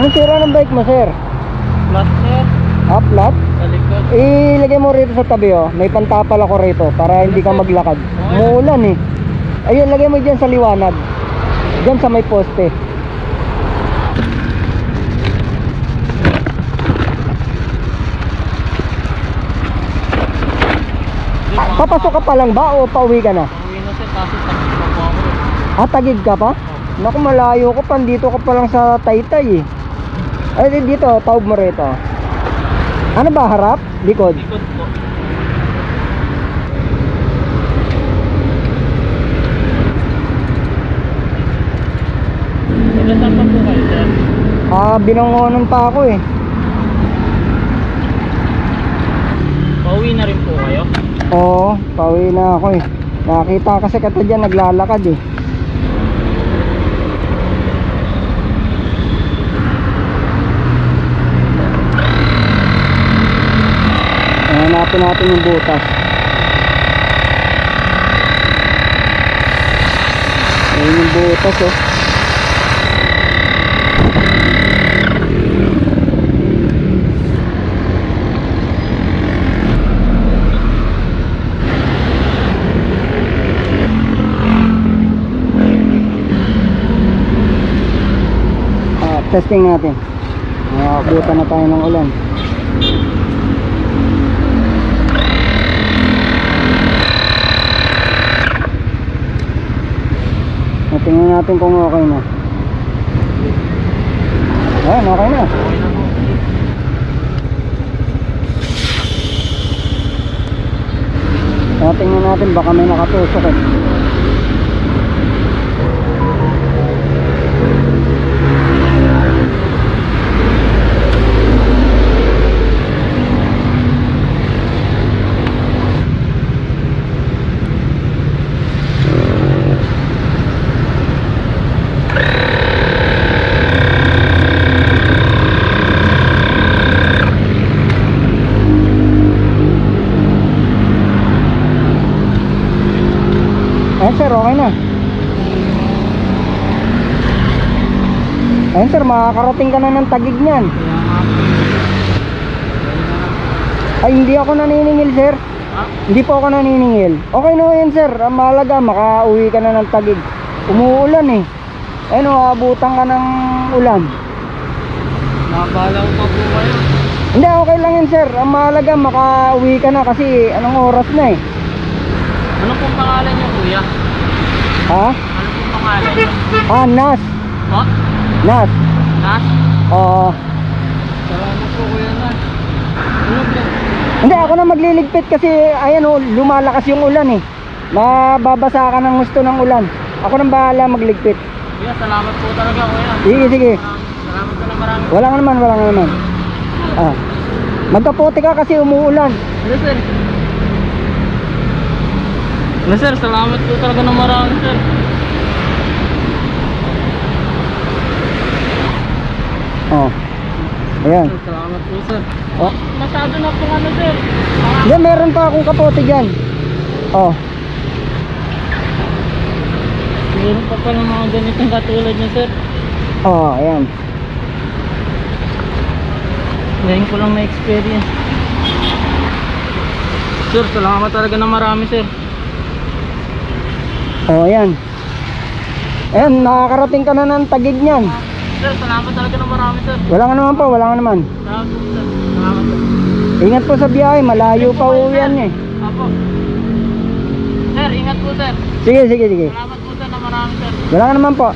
Anong sira ng bike mo, sir? Flat sir. Ah, flat? Sa likod. Ilagay mo rito sa tabi, oh. May pantapal ako rito para hindi ka maglakad. Muulan, eh. Ayun, lagay mo dyan sa liwanag. Dyan sa may poste. Papasok ka pa lang ba o pauwi ka na? Uwi na sir. Kaso takot pa po ako. Ah, tagig ka pa? Naku, malayo ko pa. Dito ka pa lang sa Taytay eh. Ay, di- dito, taob mo rito. Ano ba, harap? Likod? Likod po. Naglasap pa po kayo sir. Ah, binangonan pa ako eh. Pauwi na rin po kayo. Oo, pauwi na ako eh. Nakita kasi kata dyan, naglalakad eh. Hanapin natin yung butas. Ayun yung butas oh. Ah, testing natin. Nakakabutan na tayo ng ulan. Tingnan natin kung okay na. Ayan, okay na. Tingnan natin baka may nakatusok eh. Sir, okay na. Ayan sir, makakarating ka na ng tagig niyan. Ay, hindi ako naniningil sir. Hindi po ako naniningil. Okay na yan sir, ang mahalaga, makauwi ka na ng tagig. Umuulan eh. Ayun, abutan ka ng ulan. nakabala ko pa po kayo. Hindi, okay lang yan sir. Ang mahalaga, makauwi ka na kasi anong oras na eh. Ano pong pangalan niyo kuya? Ha? Ano pong pangalan niyo? Ah, Nas. Po? Nas. Nas? Oo. Salamat po kuya Nas. Po? Hindi, ako na magliligpit kasi ayan oh, lumalakas yung ulan eh. Mababasa ka ng gusto ng ulan. Ako nang bahala magligpit. Kuya, salamat po talaga kuya. Sige, sige. Salamat po na marami. Wala naman, wala naman. Ah. Magkaputi ka kasi umuulan. Ano sir? Ano sir, salamat po talaga ng marami sir. Oh. Ayan. Sir, Salamat po sir. Oh. Masyado na po ano sir. Mga Yan, meron pa akong kapote dyan. Oh. meron pa pala mga ganitong katulad niya sir. Oh, ayan. Ngayon ko lang na-experience. Sir, salamat talaga ng marami sir. Oh, ayan. Ayan, nakakarating ka na ng tagig niyan. Sir, salamat talaga ng marami sir. Wala nga naman po, wala nga naman. Salamat po sir. Salamat po. Ingat po sa biyahe, malayo pa uwian eh. Apo. Sir, ingat po sir. Sige, sige, sige. Salamat po sir ng marami sir. Wala nga naman po.